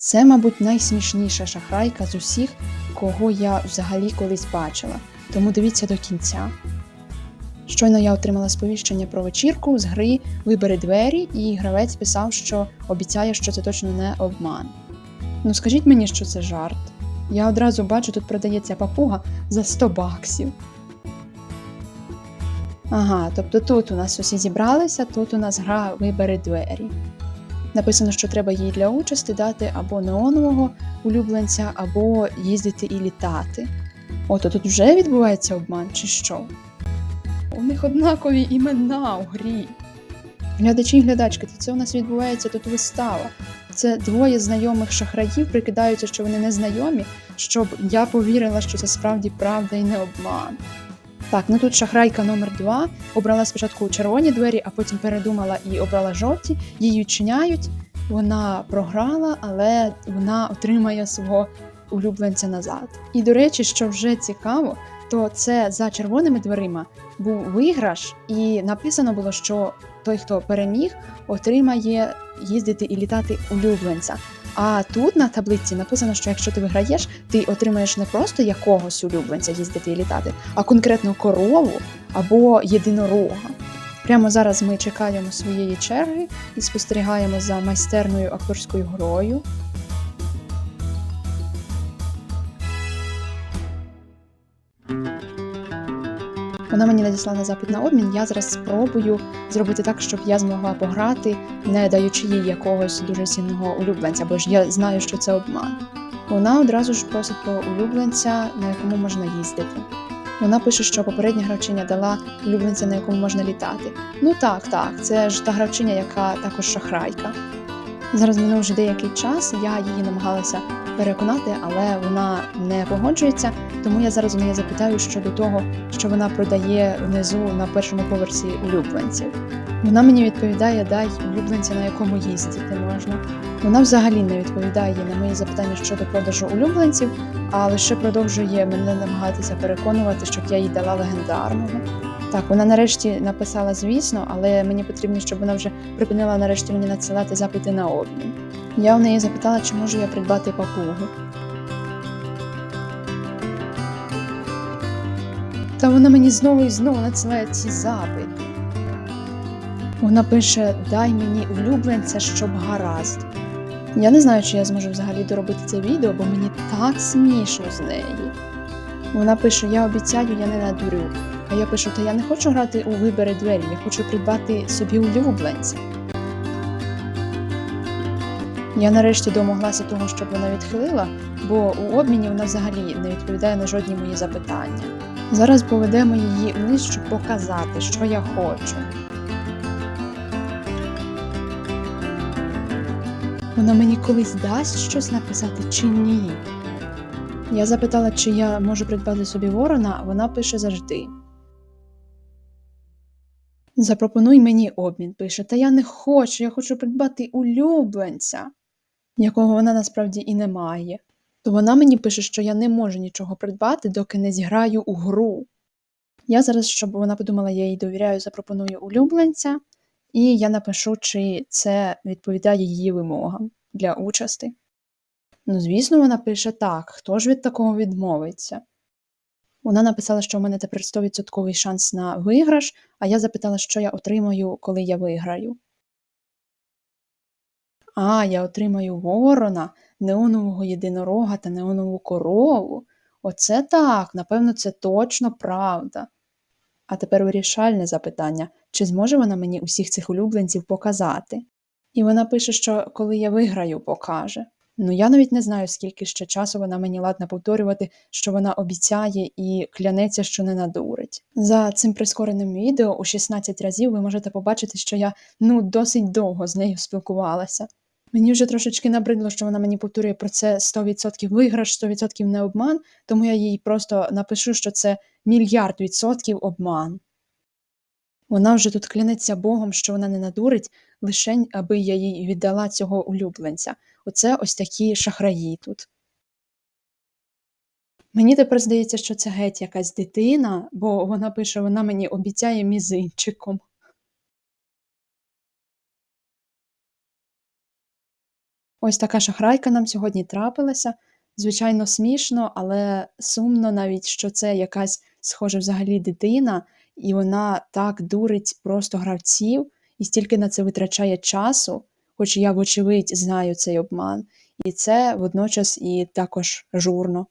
Це, мабуть, найсмішніша шахрайка з усіх, кого я взагалі колись бачила. Тому дивіться до кінця. Щойно я отримала сповіщення про вечірку з гри Вибери двері, і гравець писав, що обіцяє, що це точно не обман. Ну скажіть мені, що це жарт. Я одразу бачу, тут продається папуга за 100 баксів. Ага, тобто тут у нас усі зібралися, тут у нас гра Вибери двері. Написано, що треба їй для участі дати або неонового улюбленця, або їздити і літати. О, то тут вже відбувається обман, чи що? У них однакові імена у грі. Глядачі і глядачки, то це у нас відбувається тут вистава. Це двоє знайомих шахраїв прикидаються, що вони не знайомі, щоб я повірила, що це справді правда і не обман. Так, ну тут шахрайка номер 2 обрала спочатку червоні двері, а потім передумала і обрала жовті. Її відчиняють. Вона програла, але вона отримає свого улюбленця назад. І до речі, що вже цікаво, то це за червоними дверима був виграш, і написано було, що той, хто переміг, отримає їздити і літати улюбленця. А тут на таблиці написано, що якщо ти виграєш, ти отримаєш не просто якогось улюбленця їздити і літати, а конкретну корову або єдинорога. Прямо зараз ми чекаємо своєї черги і спостерігаємо за майстерною акторською грою. Вона мені надіслала запит на обмін. Я зараз спробую зробити так, щоб я змогла пограти, не даючи їй якогось дуже цінного улюбленця, бо ж я знаю, що це обман. Вона одразу ж просить про улюбленця, на якому можна їздити. Вона пише, що попередня гравчиня дала улюбленця, на якому можна літати. Ну так, так, це ж та гравчиня, яка також шахрайка. Зараз минув вже деякий час, я її намагалася переконати, але вона не погоджується. Тому я зараз у неї запитаю щодо того, що вона продає внизу на першому поверсі улюбленців. Вона мені відповідає, дай улюбленця, на якому їздити можна. Вона взагалі не відповідає на мої запитання щодо продажу улюбленців, а лише продовжує мене намагатися переконувати, щоб я їй дала легендарного. Так, вона нарешті написала, звісно, але мені потрібно, щоб вона вже припинила нарешті мені надсилати запити на обмін. Я у неї запитала, чи можу я придбати папугу. Та вона мені знову і знову надсилає ці запити. Вона пише: Дай мені улюбленця, щоб гаразд. Я не знаю, чи я зможу взагалі доробити це відео, бо мені так смішно з неї. Вона пише: Я обіцяю, я не надурю. А я пишу: Та я не хочу грати у вибери двері, я хочу придбати собі улюбленця. Я нарешті домоглася того, щоб вона відхилила, бо у обміні вона взагалі не відповідає на жодні мої запитання. Зараз поведемо її вниз, щоб показати, що я хочу. Вона мені колись дасть щось написати чи ні? Я запитала, чи я можу придбати собі ворона, вона пише завжди. Запропонуй мені обмін, пише, та я не хочу, я хочу придбати улюбленця, якого вона насправді і не має. То вона мені пише, що я не можу нічого придбати, доки не зіграю у гру. Я зараз, щоб вона подумала, я їй довіряю, запропоную улюбленця, і я напишу, чи це відповідає її вимогам для участі. Ну, звісно, вона пише так, хто ж від такого відмовиться? Вона написала, що в мене тепер 100% шанс на виграш, а я запитала, що я отримаю, коли я виграю. А, я отримаю ворона, неонового єдинорога та неонову корову. Оце так, напевно, це точно правда. А тепер вирішальне запитання: чи зможе вона мені усіх цих улюбленців показати? І вона пише, що коли я виграю, покаже. Ну я навіть не знаю, скільки ще часу вона мені ладна повторювати, що вона обіцяє і клянеться, що не надурить. За цим прискореним відео у 16 разів ви можете побачити, що я ну досить довго з нею спілкувалася. Мені вже трошечки набридло, що вона мені повторює про це 100% виграш, 100% не обман, тому я їй просто напишу, що це мільярд відсотків обман. Вона вже тут клянеться Богом, що вона не надурить, лише аби я їй віддала цього улюбленця. Оце ось такі шахраї тут. Мені тепер здається, що це геть якась дитина, бо вона пише, вона мені обіцяє мізинчиком. Ось така шахрайка нам сьогодні трапилася. Звичайно, смішно, але сумно навіть, що це якась схоже взагалі дитина, і вона так дурить просто гравців і стільки на це витрачає часу, хоч я, вочевидь, знаю цей обман. І це водночас і також журно.